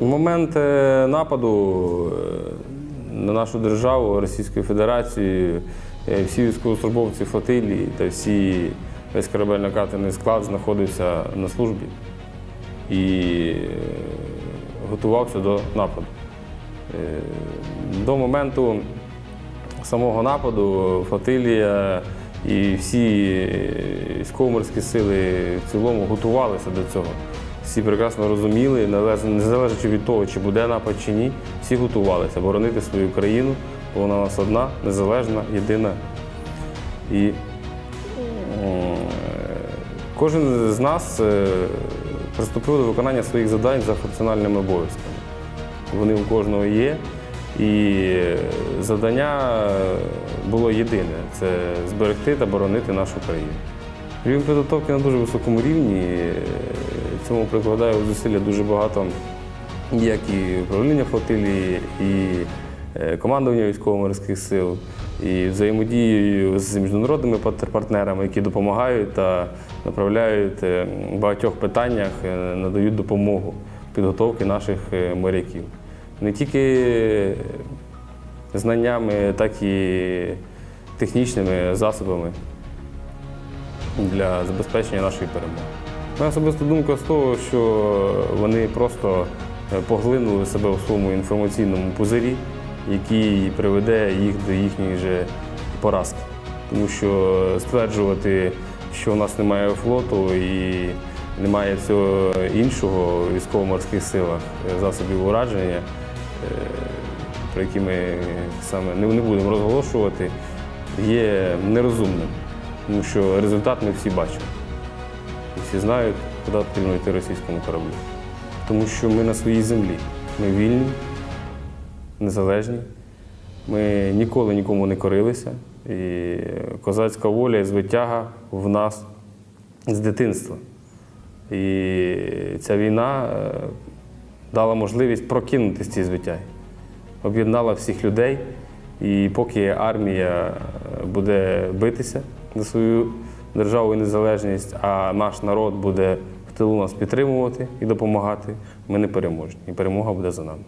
В момент е, нападу е, на нашу державу Російської Федерації е, всі військовослужбовці флотилії та всі весь корабельно-катерний склад знаходився на службі і готувався до нападу. До моменту самого нападу флотилія і всі військово-морські сили в цілому готувалися до цього. Всі прекрасно розуміли, незалежно від того, чи буде напад чи ні, всі готувалися боронити свою країну, бо вона у нас одна, незалежна, єдина. І е, кожен з нас е, приступив до виконання своїх завдань за функціональними обов'язками. Вони у кожного є. І завдання було єдине це зберегти та боронити нашу країну. Рівень підготовки на дуже високому рівні. Цьому прикладає зусилля дуже багато як і управління флотилії, і е, командування військово-морських сил, і взаємодією з міжнародними партнерами, які допомагають та направляють е, в багатьох питаннях, е, надають допомогу в підготовці наших моряків. Не тільки знаннями, так і технічними засобами для забезпечення нашої перемоги. Моя особиста думка з того, що вони просто е, поглинули себе в своєму інформаційному пузирі, який приведе їх до їхньої же поразки. Тому що стверджувати, що у нас немає флоту і немає всього іншого в військово-морських силах е, засобів ураження, е, про які ми саме не не будемо розголошувати, є нерозумним, тому що результат ми всі бачимо. Всі знають, куди потрібно йти російському кораблю. Тому що ми на своїй землі. Ми вільні, незалежні. Ми ніколи нікому не корилися. І козацька воля і звитяга в нас з дитинства. І ця війна е, дала можливість прокинутися ці звитяги. Об'єднала всіх людей. І поки армія е, буде битися за свою державу і незалежність, а наш народ буде в тилу нас підтримувати і допомагати, ми не переможні. І перемога буде за нами.